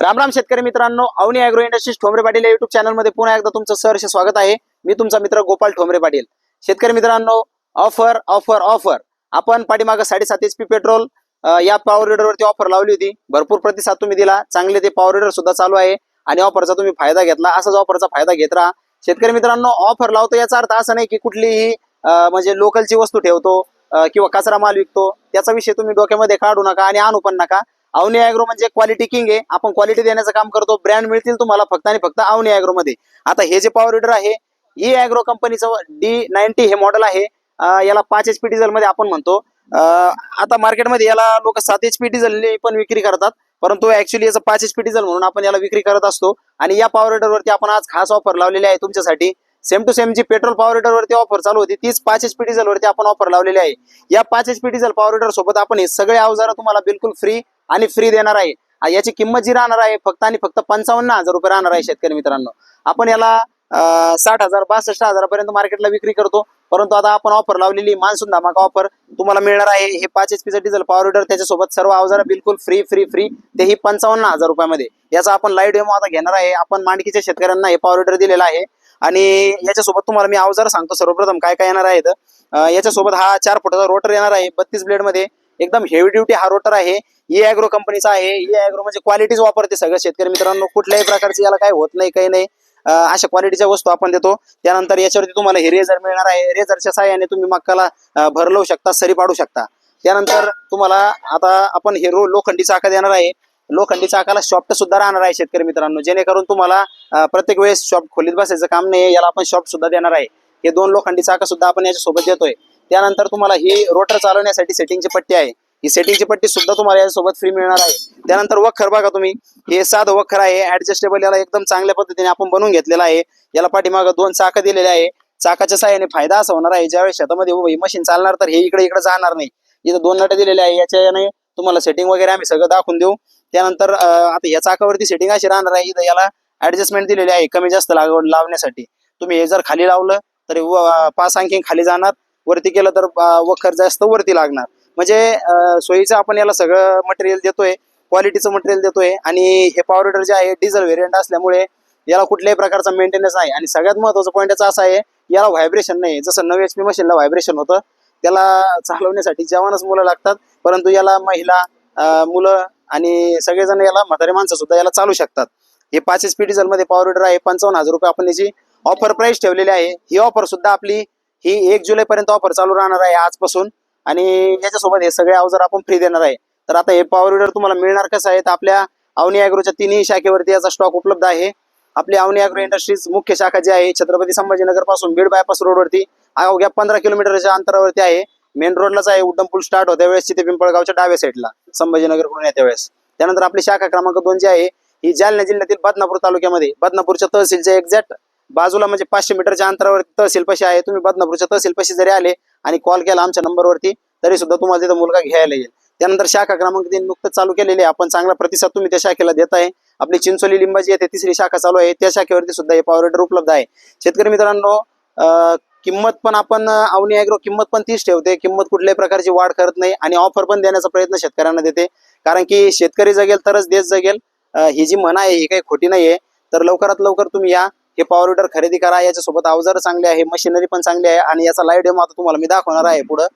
राम राम शेतकरी मित्रांनो Avani agro industries Thombare Patil या युट्यूब चॅनलमध्ये पुन्हा एकदा तुमचं सहर्ष स्वागत आहे. मी तुमचा मित्र गोपाल ठोंबरे पाटील. शेतकरी मित्रांनो ऑफर ऑफर ऑफर आपण पाठीमागं साडेसात एच पी पेट्रोल या पॉवर रिडरवरती ऑफर लावली होती. भरपूर प्रतिसाद तुम्ही दिला. चांगले ते पॉवर रिडर सुद्धा चालू आहे. आणि ऑफरचा तुम्ही फायदा घेतला. असाच ऑफरचा फायदा घेत राहा. शेतकरी मित्रांनो ऑफर लावतो याचा अर्थ असा नाही की कुठलीही म्हणजे लोकलची वस्तू ठेवतो किंवा कचरा माल विकतो. त्याचा विषय तुम्ही डोक्यामध्ये काढू नका आणि आणू पण नका. अवनी अॅग्रो म्हणजे क्वालिटी किंग आहे. आपण क्वालिटी देण्याचं काम करतो. ब्रँड मिळतील तुम्हाला फक्त आणि फक्त अवनी अॅग्रो मध्ये. आता हे जे पॉवर रिडर आहे ई अॅग्रो कंपनीचं डी नाईन्टी हे मॉडेल आहे. याला पाच एच पी डिझेल मध्ये आपण म्हणतो. आता मार्केटमध्ये याला लोक सात एच पी डिझेल पण विक्री करतात. परंतु ऍक्च्युली याचं पाच एच पी डिझेल म्हणून आपण याला विक्री करत असतो. आणि या पॉवर रिडर वरती आपण आज खास ऑफर लावलेली आहे तुमच्यासाठी. सेम टू सेम जी पेट्रोल पॉवर रिडर वरती ऑफर चालू होती तीच पाच एच पी डिझेल वरती आपण ऑफर लावलेली आहे. या पाच H P diesel power weeder सोबत आपण हे सगळे अवजार तुम्हाला बिलकुल फ्री आणि फ्री देणार आहे. याची किंमत जी राहणार आहे फक्त आणि फक्त पंचावन्न हजार रुपये राहणार आहे शेतकरी मित्रांनो. आपण याला साठ हजार बासष्ट हजारापर्यंत मार्केटला विक्री करतो. परंतु आता आपण ऑफर लावलेली मान्सून धमाका ऑफर तुम्हाला मिळणार आहे. हे पाच एचपीचं डिझेल पॉवर रिडर त्याच्यासोबत सर्व अवजार बिलकुल फ्री फ्री फ्री तेही पंचावन्न हजार रुपयामध्ये. याचा आपण लाईव्ह डेमो आता घेणार आहे. आपण मांडकीच्या शेतकऱ्यांना हे पॉवर रिडर दिलेला आहे. आणि याच्यासोबत तुम्हाला मी अवजार सांगतो. सर्वप्रथम काय काय येणार आहे याच्यासोबत हा चार फुटाचा रोटर येणार आहे. बत्तीस ब्लेडमध्ये एकदम हेवी ड्युटी हा रोटर आहे. ई अॅग्रो कंपनीचा आहे. ई अॅग्रो म्हणजे क्वालिटीज वापरते सगळं शेतकरी मित्रांनो. कुठल्याही प्रकारचे याला काय होत नाही काही नाही. अशा क्वालिटीच्या वस्तू आपण देतो. त्यानंतर याच्यावरती तुम्हाला हे रेझर मिळणार आहे. रेझरच्या साह्याने तुम्ही मक्काला भरलवू भर लावू शकता सरी पाडू शकता. त्यानंतर तुम्हाला आता आपण हे रो लोखंडी चाका देणार आहे. लोखंडी चाकाला शॉफ्ट सुद्धा राहणार आहे शेतकरी मित्रांनो. जेणेकरून तुम्हाला प्रत्येक वेळेस शॉप खोलीत बसायचं काम नाही याला आपण शॉप सुद्धा देणार आहे. हे दोन लोखंडी चाका सुद्धा आपण याच्यासोबत देतोय. त्यानंतर तुम्हाला ही रोटर चालवण्यासाठी सेटिंगची पट्टी आहे. ही सेटिंगची पट्टी सुद्धा तुम्हाला यासोबत फ्री मिळणार आहे. त्यानंतर वखर बघा तुम्ही. हे साधं वखर आहे. ऍडजस्टेबल याला एकदम चांगल्या पद्धतीने आपण बनवून घेतलेला आहे. याला पाठीमागं दोन चाकं दिलेले आहे. चाकाच्या साह्याने फायदा असा होणार आहे. ज्यावेळेस शेतामध्ये मशीन चालणार तर हे इकडे इकडे जाणार नाही. इथं दोन नटे दिलेले आहे. याच्याने तुम्हाला सेटिंग वगैरे आम्ही सगळं दाखवून देऊ. त्यानंतर आता या चाकावरती सेटिंग अशी राहणार आहे. इथं याला ऍडजस्टमेंट दिलेली आहे. कमी जास्त लागवड लावण्यासाठी. तुम्ही हे जर खाली लावलं तर व- पाच आणखी खाली जाणार. वरती केलं तर वखर जास्त वरती लागणार. म्हणजे सोयीचं आपण याला सगळं मटेरियल देतोय क्वालिटीचं मटेरियल देतोय आणि हे पॉवर जे आहे डिझेल व्हेरियंट असल्यामुळे याला कुठल्याही प्रकारचा मेंटेनन्स नाही. आणि सगळ्यात महत्वाचं पॉईंट याचा असा आहे याला व्हायब्रेशन नाही. जसं नऊ एच पी मशीनला व्हायब्रेशन होतं त्याला चालवण्यासाठी जवानच मुलं लागतात. परंतु याला महिला मुलं आणि सगळेजण याला म्हातारे माणसं सुद्धा याला चालू शकतात. हे पाच एच पी डिझेल मध्ये पॉवर रिडर आहे पंचावन्न हजार रुपये आपण याची ऑफर प्राइस ठेवलेली आहे. ही ऑफर सुद्धा आपली ही एक जुलै पर्यंत ऑफर चालू राहणार आहे आजपासून. आणि याच्यासोबत हे सगळे अवजार आपण फ्री देणार आहे. तर आता हे पॉवर विडर तुम्हाला मिळणार कसं आहे? तर आपल्या अवनी अॅग्रोच्या तिन्ही शाखेवरती याचा स्टॉक उपलब्ध आहे. आपली अवनी अॅग्रो इंडस्ट्रीज मुख्य शाखा जी आहे छत्रपती संभाजीनगरपासून बीड बायपास रोडवरती अवघ्या पंधरा किलोमीटरच्या अंतरावरती आहे. मेन रोडलाच आहे उड्डम पूल स्टार्ट होत्या वेळेस तिथे पिंपळगावच्या डाव्या साईडला संभाजीनगरकडून येत्या वेळेस. त्यानंतर आपली शाखा क्रमांक दोन जी आहे ही जालना जिल्ह्यातील बदनापूर तालुक्यामध्ये बदनापूरच्या तहसीलच्या एक्झॅक्ट बाजूला म्हणजे पाचशे मीटरच्या अंतरावर तहसील पशी आहे. तुम्ही बदनापूरच्या तहसील पशी जरी आले आणि कॉल केला आमच्या नंबरवरती तरी सुद्धा तुम्हाला तिथं मुलगा घ्यायला येईल. त्यानंतर शाखा क्रमांक तीन नुकतंच चालू केलेली आहे. आपण चांगला प्रतिसाद तुम्ही त्या शाखेला देत आहे. आपली चिंचोली लिंबाची येथे तिसरी शाखा चालू आहे. त्या शाखेवरती सुद्धा हे पॉवर उपलब्ध आहे. शेतकरी मित्रांनो किंमत पण आपण अवनी अॅग्रो किंमत पण तीच ठेवते. किंमत कुठल्याही प्रकारची वाढ करत नाही आणि ऑफर पण देण्याचा प्रयत्न शेतकऱ्यांना देते. कारण की शेतकरी जगेल तरच देश जगेल. ही जी म्हणा आहे ही काही खोटी नाहीये. तर लवकरात लवकर तुम्ही या. हे पॉवर रिडर खरेदी करा. याच्यासोबत अवजार चांगले आहे मशिनरी पण चांगली आहे आणि याचा लाईव्ह डेमो आता तुम्हाला मी दाखवणार आहे पुढं.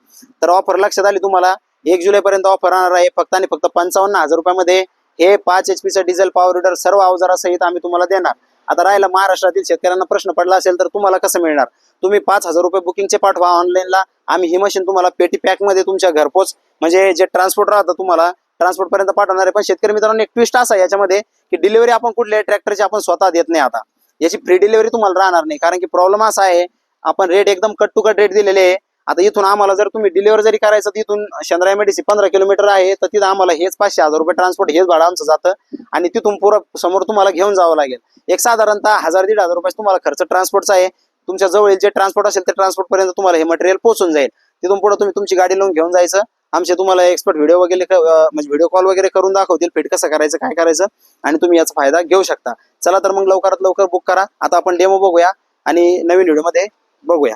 तर ऑफर लक्षात आली तुम्हाला एक जुलै पर्यंत ऑफर राहणार आहे. फक्त आणि फक्त पंचावन्न हजार रुपयामध्ये हे पाच एच पीचं डिझेल पॉवर रिडर सर्व अवजारासहित आम्ही तुम्हाला देणार. आता राहिला महाराष्ट्रातील शेतकऱ्यांना प्रश्न पडला असेल तर तुम्हाला कसं मिळणार? तुम्ही पाच हजार रुपये बुकिंगचे पाठवा ऑनलाईनला आम्ही ही मशीन तुम्हाला पेटी पॅकमध्ये तुमच्या घरपोच म्हणजे जे ट्रान्सपोर्ट राहतं तुम्हाला ट्रान्सपोर्ट पर्यंत पाठवणार. आहे पण शेतकरी मित्रांनो एक ट्विस्ट असा याच्यामध्ये की डिलिव्हरी आपण कुठल्या ट्रॅक्टरची आपण स्वतः देत नाही आता. याची फ्री डिलिव्हरी तुम्हाला राहणार नाही. कारण की प्रॉब्लेम असा आहे आपण रेट एकदम कट टू कट रेट दिलेले आहे. आता इथून आम्हाला जर तुम्ही डिलिव्हर जरी करायचं तिथून शंद्राय शंभर पंधरा किलोमीटर आहे तर तिथं आम्हाला हेच पाचशे हजार रुपये ट्रान्सपोर्ट हेच भाडं आमचं जातं. आणि तिथून पुरं समोर तुम्हाला घेऊन जावं लागेल. एक साधारणतः हजार दीड हजार रुपये तुम्हाला खर्च ट्रान्सपोर्टचा आहे. तुमच्या जवळील जे ट्रान्सपोर्ट असेल ते ट्रान्सपोर्ट पर्यंत तुम्हाला हे मटेरियल पोहोचून जाईल. तिथून पुढे तुम्ही तुमची गाडी लावून घेऊन जायचं. आमचे तुम्हाला एक्सपर्ट व्हिडिओ वगैरे म्हणजे व्हिडिओ कॉल वगैरे करून दाखवतील फिट कसं करायचं काय करायचं आणि तुम्ही याचा फायदा घेऊ शकता चला तर मग लवकरात लवकर बुक करा आता आपण डेमो बघूया आणि नवीन व्हिडिओमध्ये बघूया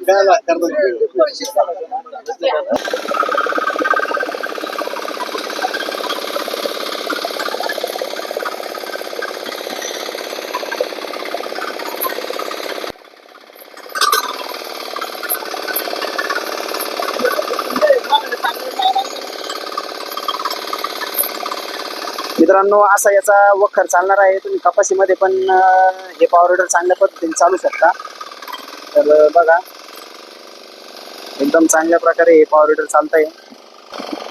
काय करतात मित्रांनो असा याचा वखर चालणार आहे. तुम्ही कपाशीमध्ये पण हे पॉवर विडर चांगल्या पद्धतीने चालू शकता. तर बघा. एकदम चांगल्या प्रकारे हे पॉवर विडर चालतंय. आहे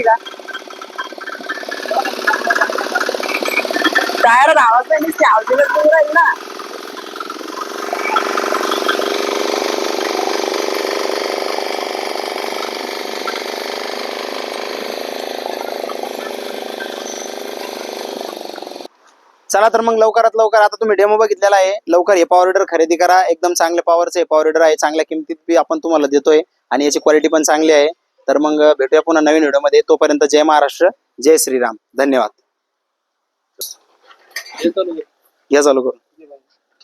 का टायर आवाज नाही नुसती तू राहील ना. चला तर मग लवकरात लवकर आता तुम्ही डेमो बघितलेला आहे. लवकर हे पॉवर विडर खरेदी करा. एकदम चांगल्या पॉवरचे हे पॉवर विडर आहे. चांगल्या किमतीत बी आपण तुम्हाला देतोय. आणि याची क्वालिटी पण चांगली आहे. तर मग भेटूया पुन्हा नवीन व्हिडिओमध्ये. तोपर्यंत जय महाराष्ट्र जय श्रीराम. धन्यवाद. या चालू करू.